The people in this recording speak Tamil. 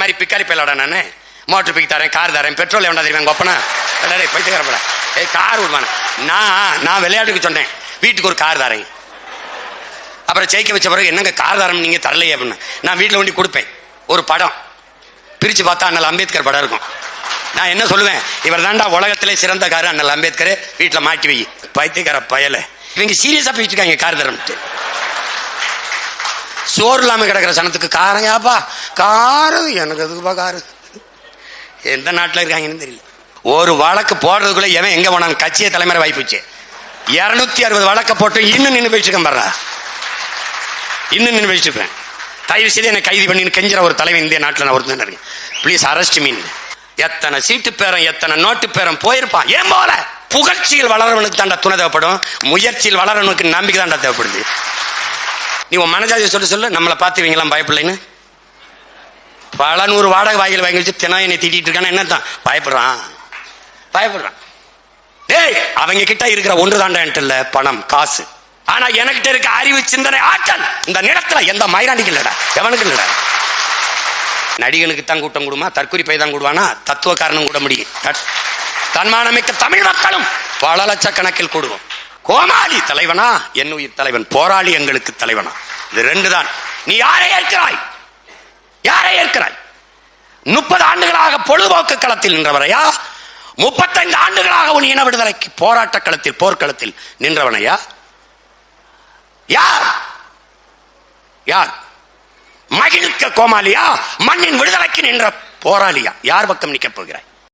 மாதிரி பிக்காரி பயிலடா நான். மோட்டர் பிக் தரேன் கார் தரேன் பெட்ரோல் எவ்வளோ தெரியுமா கொப்பனா ஒப்பனா டேய் பைத்துக்கிறப்பட கார் விடுவானே. நான் நான் விளையாட்டுக்கு சொன்னேன். வீட்டுக்கு ஒரு கார் தரேன். அப்புறம் ஜெயிக்க வச்ச பிறகு என்னங்க கார் தரம் நீங்கள் தரலையே அப்படின்னு. நான் வீட்டில் ஒண்டி கொடுப்பேன். ஒரு படம். பிரித்து பார்த்தா அண்ணல் அம்பேத்கர் படம் இருக்கும். நான் என்ன சொல்லுவேன்? இவர் தாண்டா உலகத்திலே சிறந்த காரு அண்ணல் அம்பேத்கர். வீட்டில் மாட்டி வை. பைத்தியக்கார பயல. இவங்க சீரியஸாக போயிட்டு இருக்காங்க கார் தரம்ட்டு சோறு இல்லாமல் கிடக்கிற சனத்துக்கு காரம் யாப்பா? காரு எனக்கு அதுக்குப்பா காரம்? எந்த நாட்டில் இருக்காங்கன்னு தெரியல. ஒரு வழக்கு போடுறதுக்குள்ள எவன் எங்க போனான்? கட்சியை தலைமுறை வாய்ப்புச்சு இருநூத்தி அறுபது வழக்கை போட்டு இன்னும் நின்று போயிட்டு இருக்கேன் பாரு இன்னும் நின்று போயிட்டு தயவு செய்து என்னை கைது பண்ணி கெஞ்சிற ஒரு தலைவன் இந்திய நாட்டில் நான் ஒருத்தன் இருக்கேன். ப்ளீஸ் அரெஸ்ட் மீன் எத்தனை சீட்டு பேரம் எத்தனை நோட்டு பேரம் போயிருப்பான்? ஏன் போல? புகழ்ச்சியில் வளரவனுக்கு தாண்டா துணை தேவைப்படும். முயற்சியில் வளரவனுக்கு நம்பிக்கை தாண்டா தேவைப்படுது. நீ உன் மனஜாதியை சொல்ல சொல்ல நம்மளை பார்த்து இவங்கெல்லாம் பயப்படலைன்னு? பல நூறு வாடகை வாயில் வாங்கி வச்சு தினம் என்னை திட்டிட்டு இருக்கான்னு என்ன தான் பயப்படுறான். பயப்படுறான். டேய் அவங்க கிட்ட இருக்கிற ஒன்று தாண்டா இல்ல பணம் காசு. ஆனா எனக்கிட்ட இருக்க அறிவு சிந்தனை ஆற்றல் இந்த நிலத்துல எந்த மயிராண்டிக்கு இல்லடா எவனுக்கு இல்லடா. நடிகனுக்கு தான் கூட்டம் கூடுமா? தற்கொலை பை தான் கூடுவானா? தத்துவ காரணம் கூட முடியும். தன்மானமிக்க தமிழ் மக்களும் பல லட்சக்கணக்கில் கூடுவோம். கோமாளி தலைவனா என் உயிர் தலைவன் போராளி எங்களுக்கு தலைவனா. இது ரெண்டு தான் நீ யாரை ஏற்கிறாய்? யாரை ஏற்கிறாய்? முப்பது ஆண்டுகளாக பொழுதுபோக்கு களத்தில் நின்றவரையா முப்பத்தைந்து ஆண்டுகளாக உன் இன விடுதலைக்கு போராட்ட களத்தில் போர்க்களத்தில் நின்றவனையா? யார்? யார்? மகிழ்க்க கோமாளியா? மண்ணின் விடுதலைக்கு நின்ற போராளியா? யார் பக்கம் நிற்கப் போகிறாய்?